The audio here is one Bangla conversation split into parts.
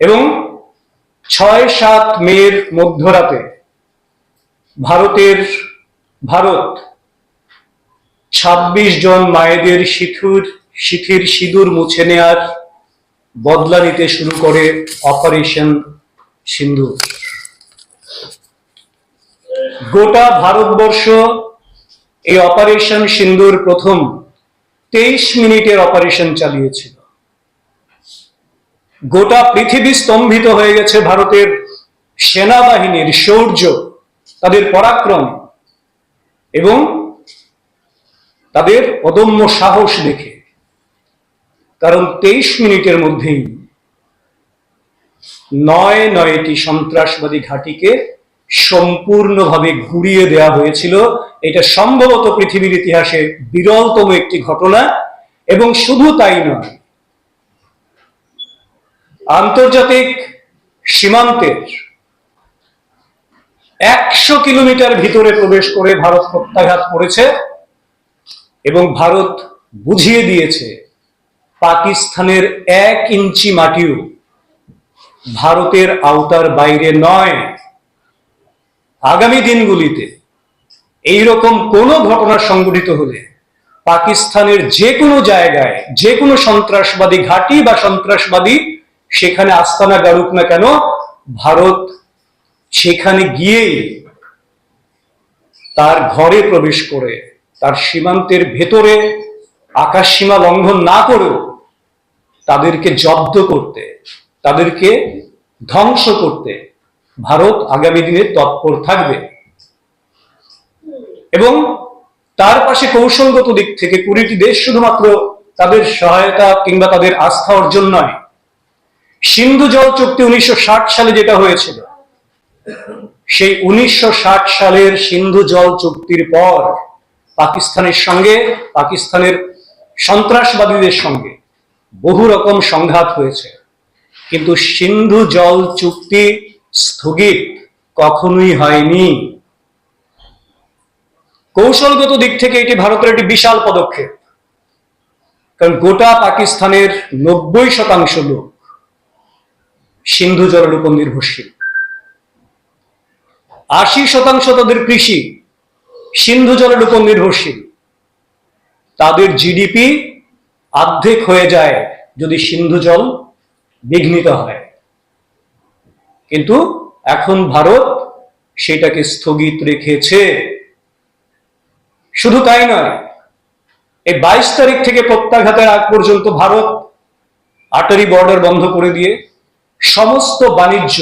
এবং ছয় সাত মের মধ্যরাতে ভারতের ভারত ছাব্বিশ জন মায়েদের সিথুর শিথির সিঁদুর মুছে নেয়ার বদলা নিতে শুরু করে অপারেশন সিন্ধু। গোটা ভারতবর্ষ এই অপারেশন সিন্ধুর প্রথম তেইশ মিনিটের অপারেশন চালিয়েছিল। গোটা পৃথিবী স্তম্ভিত হয়ে গেছে ভারতের সেনাবাহিনীর শৌর্য, তাদের পরাক্রম এবং তাদের অদম্য সাহস দেখে। কারণ তেইশ মিনিটের মধ্যেই নয় নয়টি সন্ত্রাসবাদী ঘাঁটিকে সম্পূর্ণভাবে ঘুরিয়ে দেওয়া হয়েছিল। এটা সম্ভবত পৃথিবীর ইতিহাসে বিরলতম একটি ঘটনা এবং শুধু তাই নয় আন্তর্জাতিক সীমান্তের একশো কিলোমিটার ভিতরে প্রবেশ করে ভারত প্রত্যাঘাত করেছে এবং ভারত বুঝিয়ে দিয়েছে, পাকিস্তানের এক ইঞ্চি মাটিও ভারতের আওতার বাইরে নয়। আগামী দিনগুলিতে এইরকম কোনো ঘটনা সংঘটিত হলে পাকিস্তানের যে কোনো জায়গায় যে কোনো সন্ত্রাসবাদী ঘাঁটি বা সন্ত্রাসবাদী সেখানে আস্তানা গাড়ুক না কেন, ভারত সেখানে গিয়েই তার ঘরে প্রবেশ করে, তার সীমান্তের ভেতরে আকাশ সীমা লঙ্ঘন না করেও তাদেরকে জব্দ করতে, তাদেরকে ধ্বংস করতে ভারত আগামী দিনে তৎপর থাকবে। এবং তার পাশে কৌশলগত দিক থেকে কুড়িটি দেশ শুধুমাত্র তাদের সহায়তা কিংবা তাদের আস্থা অর্জন নয় সিন্ধু জল চুক্তি উনিশশো ষাট সালে যেটা হয়েছিল, সেই উনিশশো ষাট সালের সিন্ধু জল চুক্তির পর পাকিস্তানের সঙ্গে, পাকিস্তানের সন্ত্রাসবাদীদের সঙ্গে বহু রকম সংঘাত হয়েছে। কিন্তু সিন্ধু জল চুক্তি স্থগিত কখনোই হয়নি। কৌশলগত দিক থেকে এটি ভারতের একটি বিশাল পদক্ষেপ। কারণ গোটা পাকিস্তানের নব্বই শতাংশ লোক সিন্ধু জলের উপর নির্ভরশীল। আশি শতাংশ তাদের কৃষি সিন্ধু জলের উপর নির্ভরশীল। তাদের জিডিপি অর্ধেক হয়ে যায় যদি সিন্ধু জল বিঘ্নিত হয়। কিন্তু এখন ভারত সেটাকে স্থগিত রেখেছে। শুধু তাই নয়, এই বাইশ তারিখ থেকে প্রত্যাঘাতের আগ পর্যন্ত ভারত আটারি বর্ডার বন্ধ করে দিয়ে সমস্ত বাণিজ্য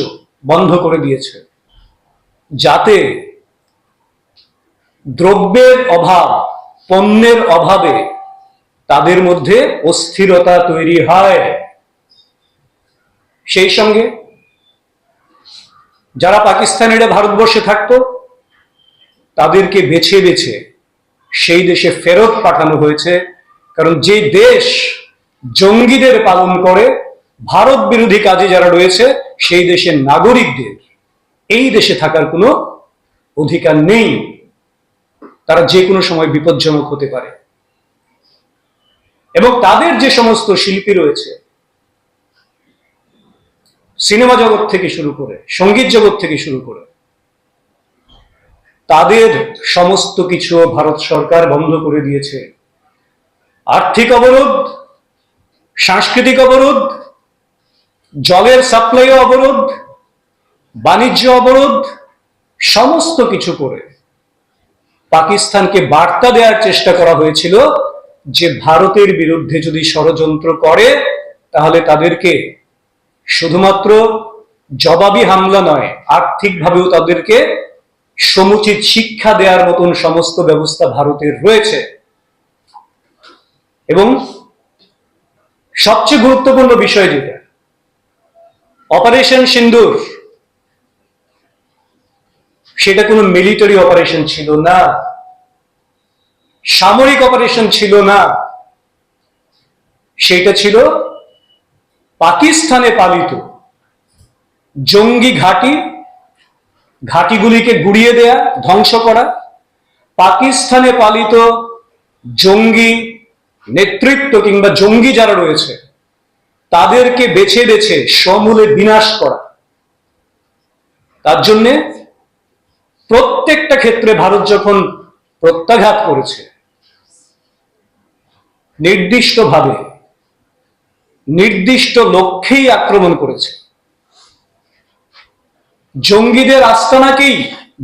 বন্ধ করে দিয়েছে, যাতে দ্রব্যের অভাব, পণ্যের অভাবে তাদের মধ্যে অস্থিরতা তৈরি হয়। সেই সঙ্গে যারা পাকিস্তানিরা ভারতবর্ষে থাকতো, তাদেরকে বেছে বেছে সেই দেশে ফেরত পাঠানো হয়েছে, কারণ যে দেশ জঙ্গিদের পালন করে ভারত বিরোধী কাজে যারা রয়েছে, সেই দেশের নাগরিকদের, এই দেশে থাকার কোনো অধিকার নেই। তারা যে কোনো সময় বিপজ্জনক হতে পারে। এবং তাদের যে সমস্ত শিল্পী রয়েছে, সিনেমা জগৎ থেকে শুরু করে, সংগীত জগৎ থেকে শুরু করে, তাদের সমস্ত কিছু ভারত সরকার বন্ধ করে দিয়েছে। আর্থিক অবরোধ, সাংস্কৃতিক অবরোধ জলের সাপ্লাই অবরোধ, বাণিজ্য অবরোধ, সমস্ত কিছু করে পাকিস্তানকে বার্তা দেওয়ার চেষ্টা করা হয়েছিল যে ভারতের বিরুদ্ধে যদি ষড়যন্ত্র করে, তাহলে তাদেরকে শুধুমাত্র জবাবি হামলা নয়, আর্থিকভাবেও তাদেরকে সমুচিত শিক্ষা দেওয়ার মতন সমস্ত ব্যবস্থা ভারতের রয়েছে। এবং সবচেয়ে গুরুত্বপূর্ণ বিষয় যেটা অপারেশন সিন্দুর সেটা কোনো মিলিটারি অপারেশন ছিল না। সামরিক অপারেশন ছিল না। সেটা ছিল পাকিস্তানে পালিত জঙ্গি ঘাঁটি, ঘাঁটিগুলিকে গুড়িয়ে দেয়া, ধ্বংস করা, পাকিস্তানে পালিত জঙ্গি নেতৃত্ব কিংবা জঙ্গি যারা রয়েছে তাদেরকে বেছে বেছে সমূলে বিনাশ করা। তার জন্যে প্রত্যেকটা ক্ষেত্রে ভারত যখন প্রত্যাঘাত করেছে, নির্দিষ্টভাবে, নির্দিষ্ট লক্ষ্যেই আক্রমণ করেছে, জঙ্গিদের আস্তানাকেই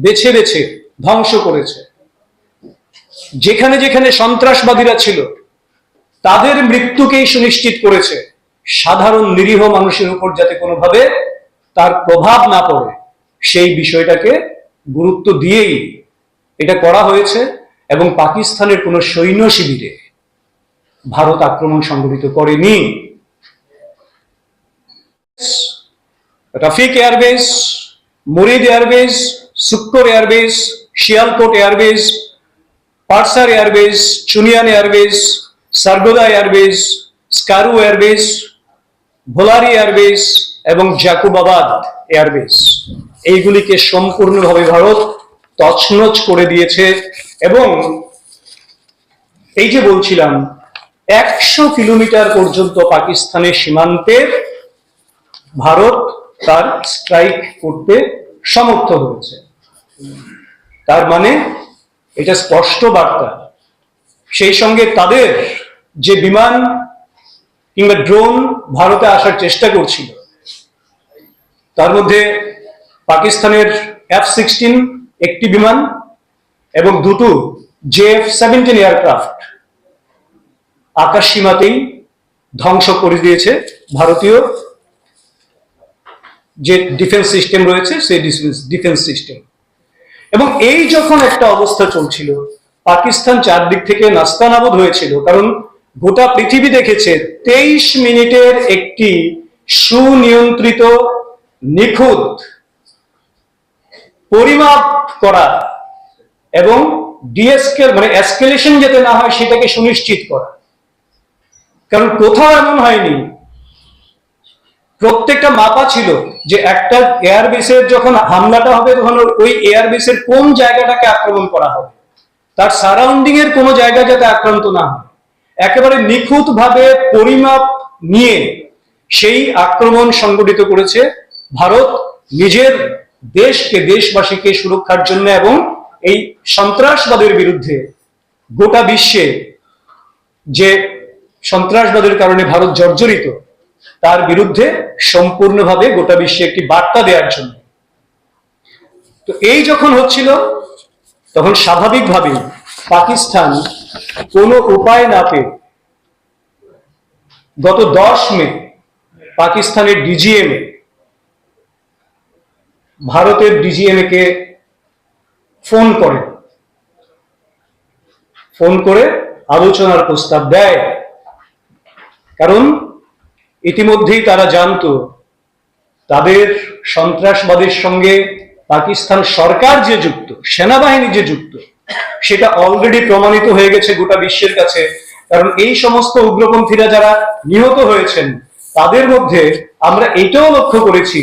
বেছে বেছে ধ্বংস করেছে। যেখানে যেখানে সন্ত্রাসবাদীরা ছিল, তাদের মৃত্যুকেই সুনিশ্চিত করেছে। সাধারণ নিরীহ মানুষের উপর যাতে কোনোভাবে তার প্রভাব না পড়ে, সেই বিষয়টাকে গুরুত্ব দিয়েই এটা করা হয়েছে এবং পাকিস্তানের কোনো সৈন্য শিবিরে ভারত আক্রমণ সংঘটিত করেনি। Rafiqui airbase, Murid airbase, Sukkur airbase, Sialkot airbase, Pasrur airbase, Chunian airbase, Sargodha airbase, Skardu airbase Bholari airbase এবং জাকুবাবাদ এয়ারবেস এইগুলিকে সম্পূর্ণভাবে ভারত তছনছ করে দিয়েছে এবং এই যে বলছিলাম, একশো কিলোমিটার পর্যন্ত পাকিস্তানের সীমান্তে ভারত তার স্ট্রাইক করতে সমর্থ হয়েছে। তার মানে এটা স্পষ্ট বার্তা। সেই সঙ্গে তাদের যে বিমান কিংবা ড্রোন ভারতে আসার চেষ্টা করছিল। তার মধ্যে পাকিস্তানের এফ সিক্সটিন একটি বিমান এবং দুটো জে এফ সেভেন্টিন এয়ারক্রাফট আকাশ সীমাতেই ধ্বংস করে দিয়েছে ভারতীয় যে ডিফেন্স সিস্টেম রয়েছে, সেই ডিফেন্স সিস্টেম এবং এই যখন একটা অবস্থা চলছিল, পাকিস্তান চারদিক থেকে নাস্তানাবোধ হয়েছিল, কারণ গোটা পৃথিবী দেখেছে, তেইশ মিনিটের একটি সুনিয়ন্ত্রিত নিখুঁত পরিমাপ করা এবং ডিএসকেল মানে এসকেলেশন যাতে না হয়, সেটাকে সুনিশ্চিত করা। কারণ কোথাও এমন হয়নি। প্রত্যেকটা মাপা ছিল যে একটা এয়ারবেসের যখন হামলাটা হবে, তখন ওই এয়ারবেসের কোন জায়গাটাকে আক্রমণ করা হবে। তার সারাউন্ডিং এর কোনো জায়গা যাতে আক্রান্ত না হয়। একেবারে নিখুঁত ভাবে পরিমাপ নিয়ে সেই আক্রমণ সংগঠিত করেছে ভারত নিজের দেশকে, দেশবাসীকে সুরক্ষার জন্য এবং এই সন্ত্রাসবাদের বিরুদ্ধে গোটা বিশ্বে যে সন্ত্রাসবাদের কারণে ভারত জর্জরিত, তার বিরুদ্ধে সম্পূর্ণভাবে গোটা বিশ্বে একটি বার্তা দেওয়ার জন্য। তো এই যখন হচ্ছিল, তখন স্বাভাবিকভাবেই পাকিস্তান কোনো উপায় না পেয়ে গত দশ মে পাকিস্তানের ডিজিএমএ ভারতের ডিজিএমএ ফোন করে ফোন করে আলোচনার প্রস্তাব দেয়। কারণ ইতিমধ্যেই তারা জানতো, তাদের সন্ত্রাসবাদের সঙ্গে পাকিস্তান সরকার যে যুক্ত, সেনাবাহিনী যে যুক্ত সেটা অলরেডি প্রমাণিত হয়ে গেছে গোটা বিশ্বের কাছে। কারণ এই সমস্ত উগ্রপন্থীরা যারা নিহত হয়েছেন, তাদের মধ্যে আমরা এটাও লক্ষ্য করেছি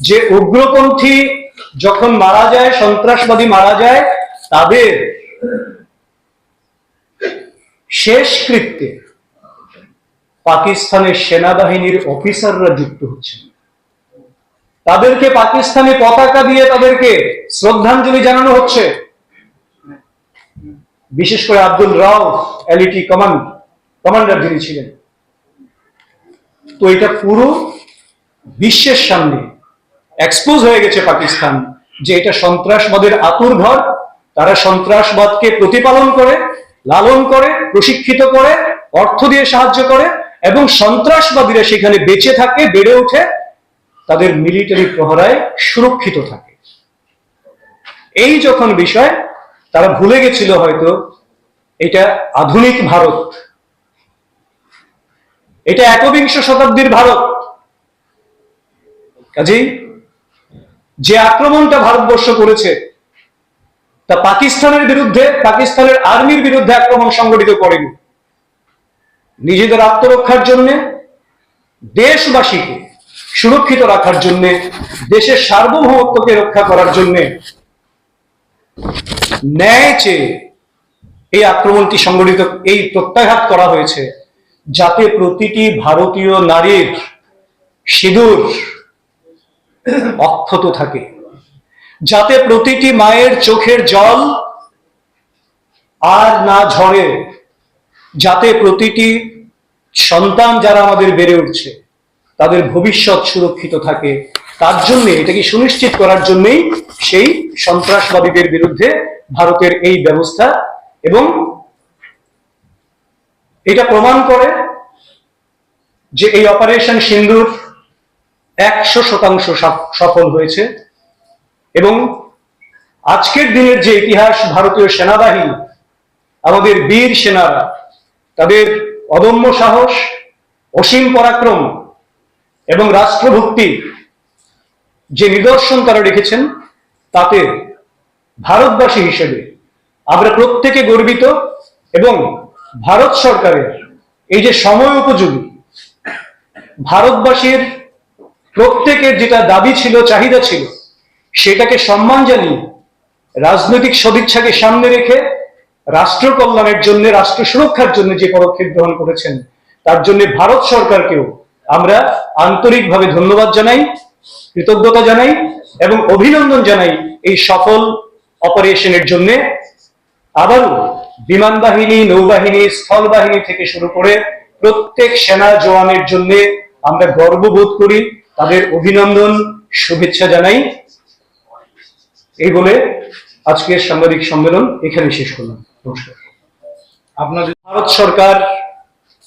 যে উগ্রপন্থী যখন মারা যায়, সন্ত্রাসবাদী মারা যায়, তাদের শেষ কৃত্যে পাকিস্তানের সেনাবাহিনীর অফিসাররা যুক্ত হচ্ছেন। তাদেরকে পাকিস্তানি পতাকা দিয়ে তাদেরকে শ্রদ্ধাঞ্জলি জানানো হচ্ছে। বিশেষ করে Abdul Rauf LeT command, commander যিনি ছিলেন। তো এটা পুরো বিশ্বের সামনে এক্সপোজ হয়ে গেছে পাকিস্তান, যে এটা সন্ত্রাসবাদের আতুর ঘর। তারা সন্ত্রাসবাদকে প্রতিপালন করে, লালন করে, প্রশিক্ষিত করে, অর্থ দিয়ে সাহায্য করে এবং সন্ত্রাসবাদীরা সেখানে বেঁচে থাকে, বেড়ে ওঠে, তাদের মিলিটারি প্রহরায় সুরক্ষিত থাকে। এই যখন বিষয় তারা ভুলে গেছিল হয়তো এটা আধুনিক ভারত। এটা একবিংশ শতাব্দীর ভারত। কাজেই যে আক্রমণটা ভারতবর্ষ করেছে, তা পাকিস্তানের বিরুদ্ধে, পাকিস্তানের আর্মির বিরুদ্ধে আক্রমণ সংগঠিত করেনি। নিজেদের আত্মরক্ষার জন্য, দেশবাসীকে সুরক্ষিত রাখার জন্য, দেশের সার্বভৌমত্বকে রক্ষা করার জন্য ন্যায় চেয়ে এই আক্রমণটি সংগঠিত, এই প্রত্যাঘাত করা হয়েছে, যাতে প্রতিটি ভারতীয় নারীর সিঁদুর অক্ষত থাকে, যাতে প্রতিটি মায়ের চোখের জল আর না ঝরে, যাতে প্রতিটি সন্তান যারা আমাদের বেড়ে উঠছে, তাদের ভবিষ্যৎ সুরক্ষিত থাকে। তার জন্য, এটাকে সুনিশ্চিত করার জন্যই সেই সন্ত্রাসবাদীদের বিরুদ্ধে ভারতের এই ব্যবস্থা এবং এটা প্রমাণ করে যে এই অপারেশন সিন্দুর একশো শতাংশ সফল হয়েছে এবং আজকের দিনের যে ইতিহাস, ভারতীয় সেনাবাহিনী, আমাদের বীর সেনারা, তাদের অদম্য সাহস, অসীম পরাক্রম এবং রাষ্ট্রভক্তি যে নিদর্শন তারা রেখেছেন, তাতে ভারতবাসী হিসেবে আমরা প্রত্যেকে গর্বিত এবং ভারত সরকারের এই যে সময় উপযোগী, ভারতবাসীর প্রত্যেকের যেটা দাবি ছিল, চাহিদা ছিল, সেটাকে সম্মান জানিয়ে রাজনৈতিক সদিচ্ছাকে সামনে রেখে রাষ্ট্র কল্যাণের জন্য, রাষ্ট্র সুরক্ষার জন্য যে পদক্ষেপ গ্রহণ করেছেন, তার জন্য ভারত সরকারকেও আমরা আন্তরিকভাবে ধন্যবাদ জানাই। কৃতজ্ঞতা জানাই এবং অভিনন্দন জানাই এই সফল অপারেশনের জন্য। আবারও বিমান বাহিনী নৌবাহিনী স্থল বাহিনী থেকে শুরু করে প্রত্যেক সেনা জওয়ানের জন্য আমরা গর্ববোধ করি। তাদের অভিনন্দন শুভেচ্ছা জানাই। এই বলে আজকের সাংবাদিক সম্মেলন এখানে শেষ করলাম। নমস্কার। আপনার ভারত সরকার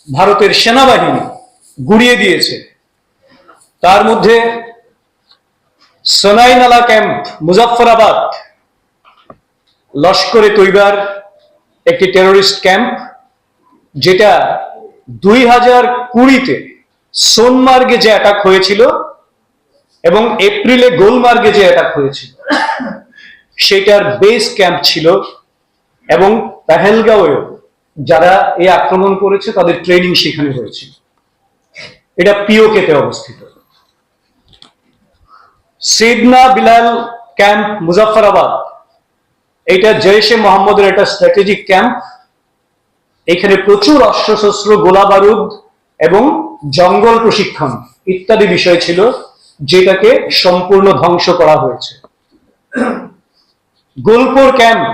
ভারতের সেনাবাহিনী গুড়িয়ে দিয়েছে। তার মধ্যে সোনাইনালা ক্যাম্প, মুজাফফরাবাদ। লস্করে তৈবার একটি টেরোরিস্ট ক্যাম্প, যেটা দুই হাজার কুড়িতে সোনমার্গে যে অ্যাটাক হয়েছিল এবং এপ্রিলে গোলমার্গে যে অ্যাটাক হয়েছিল, সেটার বেস ক্যাম্প ছিল এবং পেহেলগাঁওয়েও যারা এই আক্রমণ করেছে, তাদের ট্রেনিং সেখানে হয়েছে এটা পিওকেতে অবস্থিত। সিডনা বিলাল ক্যাম্প মুজাফফরাবাদ এটা জৈশে মোহাম্মদের একটা স্ট্র্যাটেজিক ক্যাম্প এখানে প্রচুর অস্ত্রশস্ত্র গোলা বারুদ এবং জঙ্গল প্রশিক্ষণ ইত্যাদি বিষয় ছিল, যেটাকে সম্পূর্ণ ধ্বংস করা হয়েছে। গোলপুর ক্যাম্প,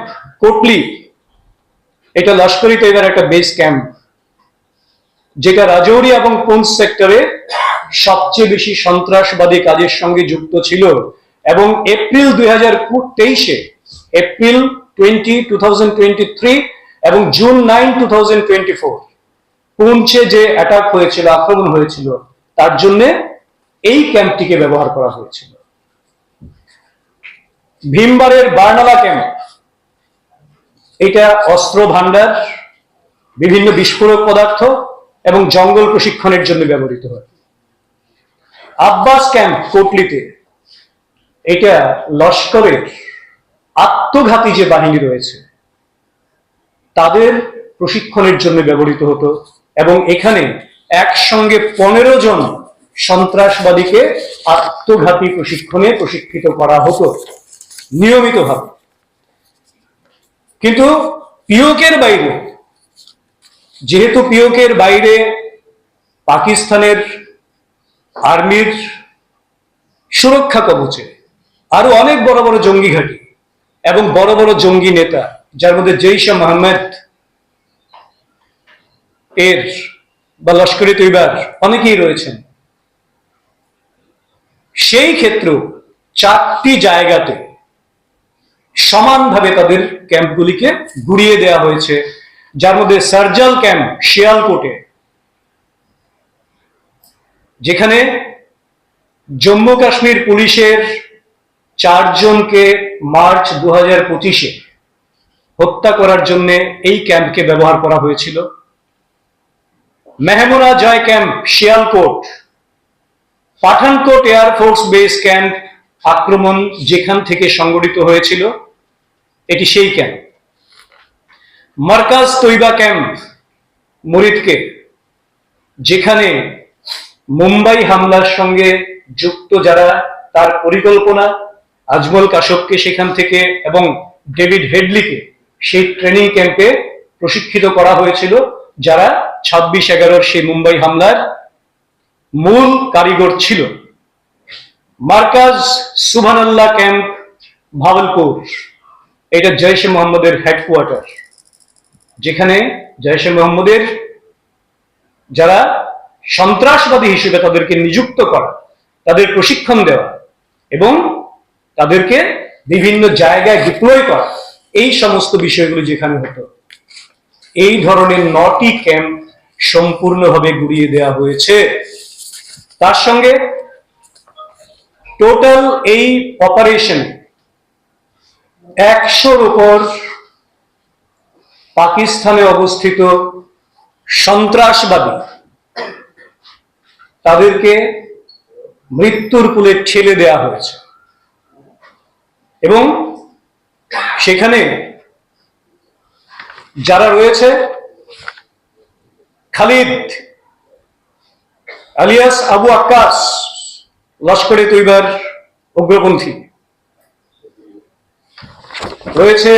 কোটলি, এটা লস্করি তৈবার একটা বেস ক্যাম্প যেটা রাজৌরি এবং পুঞ্চ সেক্টরে সবচেয়ে বেশি সন্ত্রাসবাদী কাজের সঙ্গে যুক্ত ছিল এবং এপ্রিল দুই হাজার তেইশে, এপ্রিল টোয়েন্টি, টু এবং June nine, two thousand twenty four. পুঞ্চে যে অ্যাটাক হয়েছিল, আক্রমণ হয়েছিল, তার জন্য এই ক্যাম্পটিকে ব্যবহার করা হয়েছিল। ভীমবারের বার্নালা ক্যাম্প। এটা অস্ত্র ভান্ডার বিভিন্ন বিস্ফোরক পদার্থ এবং জঙ্গল প্রশিক্ষণের জন্য ব্যবহৃত হয়। আব্বাস ক্যাম্প কোটলিতে। এটা লস্করের আত্মঘাতী যে বাহিনী রয়েছে, তাদের প্রশিক্ষণের জন্য ব্যবহৃত হতো এবং এখানে একসঙ্গে পনেরো জন সন্ত্রাসবাদীকে আত্মঘাতী প্রশিক্ষণে প্রশিক্ষিত করা হতো, নিয়মিতভাবে। কিন্তু পিওকের বাইরে, যেহেতু পিওকের বাইরে পাকিস্তানের আর্মির সুরক্ষা কবচে, আরও অনেক বড় বড় জঙ্গি ঘাঁটি এবং বড় বড় জঙ্গি নেতা, যার মধ্যে জৈশা মোহাম্মদ এর বা লস্করি তৈবার অনেকেই রয়েছেন। সেই ক্ষেত্রেও চারটি জায়গাতে সমানভাবে তাদের ক্যাম্পগুলিকে ঘুরিয়ে দেওয়া হয়েছে, যার মধ্যে সার্জাল ক্যাম্প শিয়ালকোটে যেখানে জম্মু কাশ্মীর পুলিশের চারজনকে মার্চ দু হাজার পঁচিশে হত্যা করার জন্য এই ক্যাম্পকে ব্যবহার করা হয়েছিল। Mehmoona Joya camp, Sialkot, Pathankot air force base camp আক্রমণ যেখান থেকে সংগঠিত হয়েছিল, এটি সেই ক্যাম্প। মার্কাজ তৈবা ক্যাম্প, মুরিদকে, যেখানে মুম্বাই হামলার সঙ্গে যুক্ত যারা, তার পরিকল্পনা, আজমল কাশবকে সেখান থেকে এবং ডেভিড হেডলিকে সেই ট্রেনিং ক্যাম্পে প্রশিক্ষিত করা হয়েছিল, যারা ছাব্বিশ এগারোর সেই মুম্বাই হামলার মূল কারিগর ছিল। মার্কাজ সুবহানাল্লাহ ক্যাম্প, ভাগলপুর। এটা জৈশে মোহাম্মদের হেডকোয়ার্টার যেখানে জৈশে মোহাম্মদের যারা সন্ত্রাসবাদী হিসেবে তাদেরকে নিযুক্ত করা, তাদের প্রশিক্ষণ দেওয়া এবং তাদেরকে বিভিন্ন জায়গায় ডিপ্লয় করা, এই সমস্ত বিষয়গুলো যেখানে হতো। এই ধরনের নটি ক্যাম্প সম্পূর্ণভাবে গুড়িয়ে দেওয়া হয়েছে। তার সঙ্গে টোটাল এই অপারেশন একশোর উপর পাকিস্তানে অবস্থিত সন্ত্রাসবাদী তাদেরকে মৃত্যুর কুলে ঠেলে দেয়া হয়েছে। এবং সেখানে যারা রয়েছে, খালিদ আলিয়াস আবু আক্কাস, লস্করে তৈবার উগ্রপন্থী, রয়েছে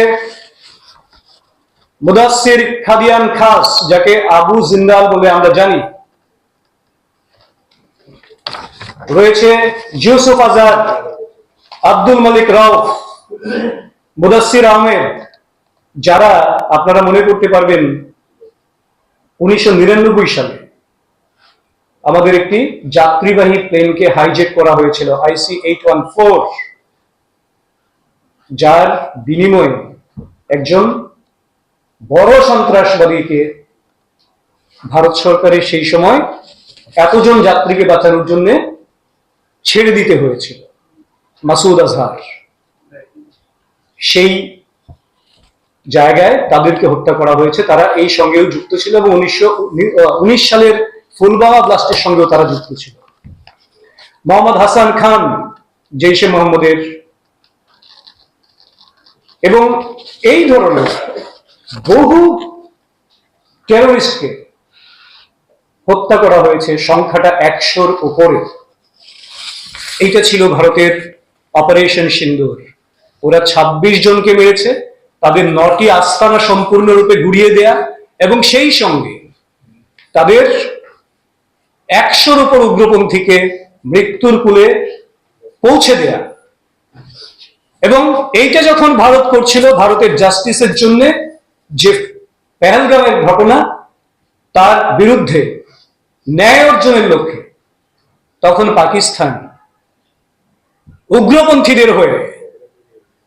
মুদাসির খাদিয়ান খাস, যাকে আবু জিন্দাল বলে আমরা জানি। রয়েছে ইউসুফ আজাদ, আব্দুল মালিক রাও মুদাসির আহমেদ, যারা আপনারা মনে করতে পারবেন উনিশশো নিরানব্বই সালে আমাদের একটি যাত্রীবাহী প্লেনকে হাইজেক করা হয়েছিল আইসি এইট ওয়ান ফোর যার বিনিময়ে একজন বড় সন্ত্রাসবাদীকে ভারত সরকারের সেই সময় এতজন যাত্রীকে বাঁচানোর জন্য ছেড়ে দিতে হয়েছিল। মাসুদ আজহার। সেই জায়গায় তাদেরকে হত্যা করা হয়েছে। তারা এই সঙ্গেও যুক্ত ছিল এবং উনিশশো উনিশ সালের ফুলবাবা ব্লাস্টের সঙ্গেও তারা যুক্ত ছিল। মোহাম্মদ হাসান খান জৈশে মোহাম্মদের। এবং এই ধরনের বহু টেরোরিস্টকে হত্যা করা হয়েছে। সংখ্যাটা একশোর উপরে। এইটা ছিল ভারতের অপারেশন সিন্দুর। ওরা ২৬ জনকে মেরেছে, তাদের নটি আস্তানা সম্পূর্ণরূপে ঘুরিয়ে দেয়া এবং সেই সঙ্গে তাদের একশোর উপর উগ্রপন্থীকে মৃত্যুর কুলে পৌঁছে দেয়া। এবং এইটা যখন ভারত করছিল ভারতের জাস্টিসের জন্য, যে পেহেলগামের ঘটনা, তার বিরুদ্ধে ন্যায় অর্জনের লক্ষ্যে, তখন পাকিস্তান উগ্রপন্থীদের হয়ে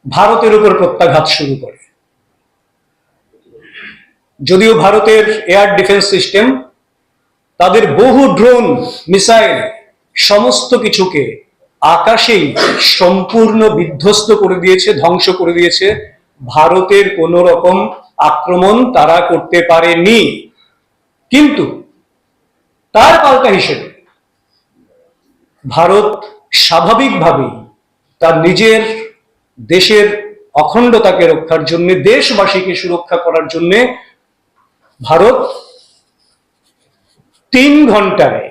ভারতের উপর প্রত্যাঘাত শুরু করে। যদিও ভারতের এয়ার ডিফেন্স সিস্টেম তাদের বহু ড্রোন, মিসাইল, সমস্ত কিছুকে আকাশেই সম্পূর্ণ বিধ্বস্ত করে দিয়েছে, ধ্বংস করে দিয়েছে। ভারতের কোন রকম আক্রমণ তারা করতে পারেনি। কিন্তু তার পাল্টা হিসেবে ভারত স্বাভাবিকভাবেই তার নিজের দেশের অখণ্ডতাকে রক্ষার জন্য দেশবাসীকে সুরক্ষা করার জন্য ভারত তিন ঘন্টায়